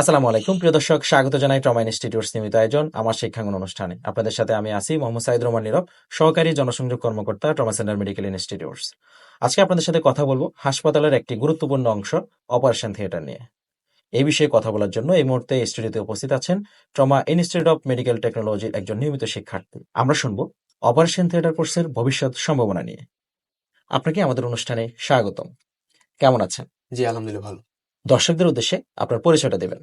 আসসালামু আলাইকুম। প্রিয় দর্শক, স্বাগত জানাই ট্রমা ইনস্টিটিউটস নিয়মিত আয়োজন, আমার শিক্ষাঙ্গন অনুষ্ঠানে। আপনাদের সাথে আমি আসি মোহাম্মদ সাইদ রহমান নীরব, সহকারী জনসংযোগ কর্মকর্তা ট্রমা সেন্টার মেডিকেল ইনস্টিটিউটস আজকে আপনাদের সাথে কথা বলব হাসপাতালের একটি গুরুত্বপূর্ণ অংশ অপারেশন থিয়েটার নিয়ে। এই বিষয়ে কথা বলার জন্য এই মুহূর্তে স্টুডিওতে উপস্থিত আছেন ট্রমা ইনস্টিটিউট অফ মেডিকেল টেকনোলজির একজন নিয়মিত শিক্ষার্থী। আমরা শুনব অপারেশন থিয়েটার কোর্সের ভবিষ্যৎ সম্ভাবনা নিয়ে। আপনাকে আমাদের অনুষ্ঠানে স্বাগতম। কেমন আছেন? জি, আলহামদুলিল্লাহ ভালো। দর্শকদের উদ্দেশ্যে আপনার পরিচয়টা দেবেন।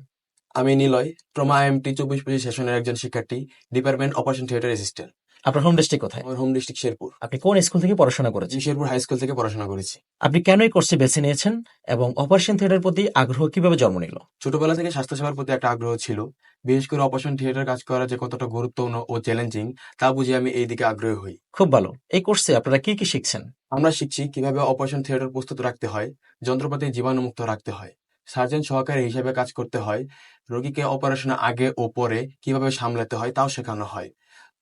আমি নিলয় ট্রমা এমটি চব্বিশ পঁচিশ সেশনের একজন শিক্ষার্থী ডিপার্টমেন্ট অপারেশন থিয়েটার অ্যাসিস্ট্যান্ট। আপনার হোম ডিস্ট্রিক্ট কোথায়? আমার হোম ডিস্ট্রিক্ট শেরপুর। আপনি কোন স্কুল থেকে পড়াশোনা করেছেন? শেরপুর হাই স্কুল থেকে পড়াশোনা করেছি। আপনি কেন এই কোর্সটি বেছে নিয়েছেন এবং অপারেশন থিয়েটার প্রতি আগ্রহ কীভাবে জন্ম নিল? ছোটবেলা থেকে স্বাস্থ্যসেবার প্রতি একটা আগ্রহ ছিল। বিশেষ করে অপারেশন থিয়েটার কাজ করা যে কতটা গুরুত্বপূর্ণ ও চ্যালেঞ্জিং তা বুঝে আমি এই দিকে আগ্রহী হই। খুব ভালো। এই কোর্সে আপনারা কি কি শিখছেন? আমরা শিখছি কীভাবে অপারেশন থিয়েটার প্রস্তুত রাখতে হয় যন্ত্রপাতি জীবাণুমুক্ত রাখতে হয়। সার্জন সহকারী হিসেবে কাজ করতে হয়। রোগীকে অপারেশনের আগে ও পরে কীভাবে সামলাতে হয় তাও শেখানো হয়।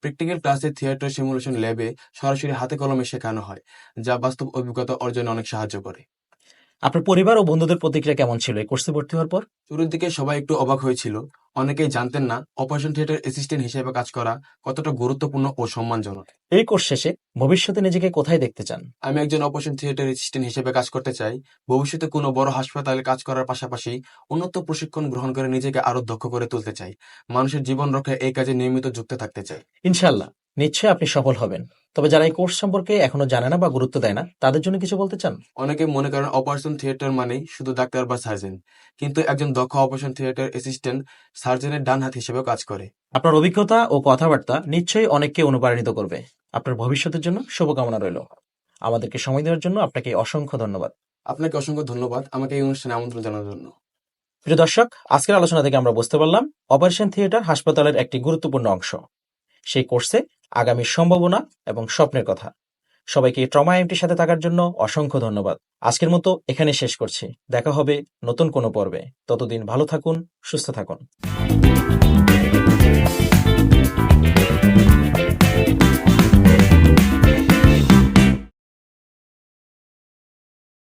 প্র্যাকটিক্যাল ক্লাসে থিয়েটার সিমুলেশন ল্যাবে সরাসরি হাতে কলমে শেখানো হয়, যা বাস্তব অভিজ্ঞতা অর্জনে অনেক সাহায্য করে। আপনার পরিবার ও বন্ধুদের প্রতিক্রিয়া কেমন ছিল? এই কোর্সে ভর্তি হওয়ার পর? শুরুর দিকে সবাই একটু অবাক হয়েছিল। অনেকেই জানতেন না অপারেশন থিয়েটার অ্যাসিস্ট্যান্ট হিসেবে কাজ করা কতটা গুরুত্বপূর্ণ ও সম্মানজনক। এই কোর্স শেষে ভবিষ্যতে নিজেকে কোথায় দেখতে চান? আমি একজন অপারেশন থিয়েটার অ্যাসিস্ট্যান্ট হিসেবে কাজ করতে চাই। ভবিষ্যতে কোনো বড় হাসপাতালে কাজ করার পাশাপাশি উন্নত প্রশিক্ষণ গ্রহণ করে নিজেকে আরও দক্ষ করে তুলতে চাই। মানুষের জীবন রক্ষায় এই কাজে নিয়মিত যুক্ত থাকতে চাই। ইনশাল্লাহ নিশ্চয়ই আপনি সফল হবেন। তবে যারা এই কোর্স সম্পর্কে এখনও জানে না বা গুরুত্ব দেয় না তাদের জন্য কিছু বলতে চান? অনেকে মনে করেন অপারেশন থিয়েটার মানেই শুধু ডাক্তার বা সার্জন। কিন্তু একজন দক্ষ অপারেশন থিয়েটার অ্যাসিস্ট্যান্ট সার্জনের ডান হাত হিসেবেও কাজ করে। আপনার অভিজ্ঞতা ও কথাবার্তা নিশ্চয়ই অনেককে অনুপ্রাণিত করবে। আপনার ভবিষ্যতের জন্য শুভকামনা রইল। আমাদেরকে সময় দেওয়ার জন্য আপনাকে অসংখ্য ধন্যবাদ। আপনাকে অসংখ্য ধন্যবাদ আমাকে এই অনুষ্ঠানে আমন্ত্রণ জানানোর জন্য। প্রিয় দর্শক আজকের আলোচনা থেকে আমরা বুঝতে পারলাম অপারেশন থিয়েটার হাসপাতালের একটি গুরুত্বপূর্ণ অংশ। সেই কোর্সে আগামী সম্ভাবনা এবং স্বপ্নের কথা। সবাইকে ট্রমা এমটির সাথে থাকার জন্য অসংখ্য ধন্যবাদ। আজকের মতো এখানে শেষ করছি। দেখা হবে নতুন কোনো পর্বে। ততদিন ভালো থাকুন, সুস্থ থাকুন।